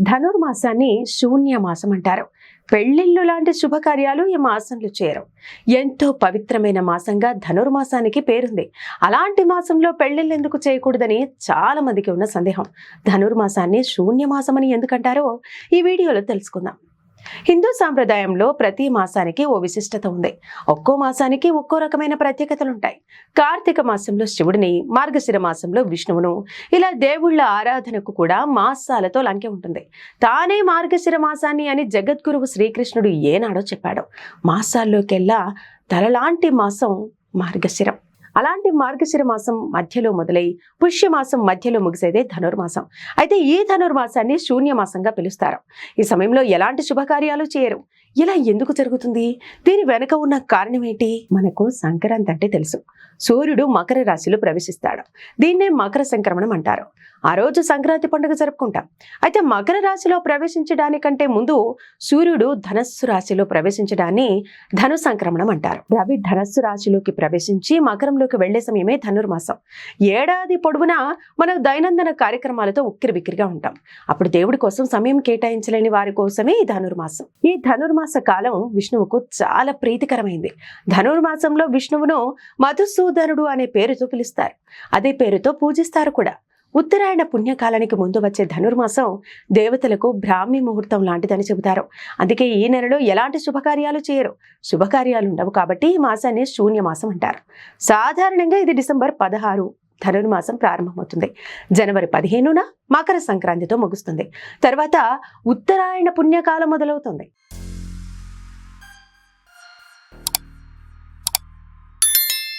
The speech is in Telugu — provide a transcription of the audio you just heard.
ధనుర్మాసాన్ని శూన్య మాసం అంటారు పెళ్ళిళ్ళు లాంటి శుభకార్యాలు ఈ మాసంలో చేరవు. ఎంతో పవిత్రమైన మాసంగా ధనుర్మాసానికి పేరుంది. అలాంటి మాసంలో పెళ్ళిళ్ళు ఎందుకు చేయకూడదని చాలా మందికి ఉన్న సందేహం. ధనుర్మాసాన్ని శూన్య మాసం అని ఎందుకంటారో ఈ వీడియోలో తెలుసుకుందాం. హిందూ సాంప్రదాయంలో ప్రతి మాసానికి ఓ విశిష్టత ఉంది. ఒక్కో మాసానికి ఒక్కో రకమైన ప్రత్యేకతలుంటాయి. కార్తీక మాసంలో శివుడిని మార్గశిర మాసంలో విష్ణువును ఇలా దేవుళ్ళ ఆరాధనకు కూడా మాసాలతో లంకె ఉంటుంది. తానే మార్గశిర మాసాన్ని అని జగద్గురువు శ్రీకృష్ణుడు ఏనాడో చెప్పాడు. మాసాల్లోకెల్లా తలలాంటి మాసం మార్గశిరం. అలాంటి మార్గశిర మాసం మధ్యలో మొదలై పుష్యమాసం మధ్యలో ముగిసేదే ధనుర్మాసం. అయితే ఈ ధనుర్మాసాన్ని శూన్యమాసంగా పిలుస్తారు. ఈ సమయంలో ఎలాంటి శుభకార్యాలు చేయరు. ఇలా ఎందుకు జరుగుతుంది? దీని వెనుక ఉన్న కారణం ఏంటి మనకు సంక్రాంతి అంటే తెలుసు. సూర్యుడు మకర రాశిలో ప్రవేశిస్తాడు. దీన్నే మకర సంక్రమణం అంటారు. ఆ రోజు సంక్రాంతి పండుగ జరుపుకుంటాం. అయితే మకర రాశిలో ప్రవేశించడానికంటే ముందు సూర్యుడు ధనస్సు రాశిలో ప్రవేశించడాన్ని ధను సంక్రమణం అంటారు. రవి ధనస్సు రాశిలోకి ప్రవేశించి మకరంలో మకరంలోకి వెళ్ళే సమయమే ధనుర్మాసం. ఏడాది పొడవునా మనం దైనందిన కార్యక్రమాలతో ఉక్కిరి బిక్కిరిగా ఉంటాం. అప్పుడు దేవుడి కోసం సమయం కేటాయించలేని వారి కోసమే ఈ ధనుర్మాసం. ఈ ధనుర్మాస కాలం విష్ణువుకు చాలా ప్రీతికరమైంది. ధనుర్మాసంలో విష్ణువును మధుసూదనుడు అనే పేరుతో పిలుస్తారు. అదే పేరుతో పూజిస్తారు కూడా. ఉత్తరాయణ పుణ్యకాలానికి ముందు వచ్చే ధనుర్మాసం దేవతలకు బ్రాహ్మీ ముహూర్తం లాంటిదని చెబుతారు. అందుకే ఈ నెలలో ఎలాంటి శుభకార్యాలు చేయరు. శుభకార్యాలు ఉండవు కాబట్టి ఈ మాసాన్ని శూన్యమాసం అంటారు. సాధారణంగా ఇది డిసెంబర్ పదహారు ధనుర్మాసం ప్రారంభమవుతుంది. జనవరి పదిహేనున మకర సంక్రాంతితో ముగుస్తుంది. తర్వాత ఉత్తరాయణ పుణ్యకాలం మొదలవుతుంది.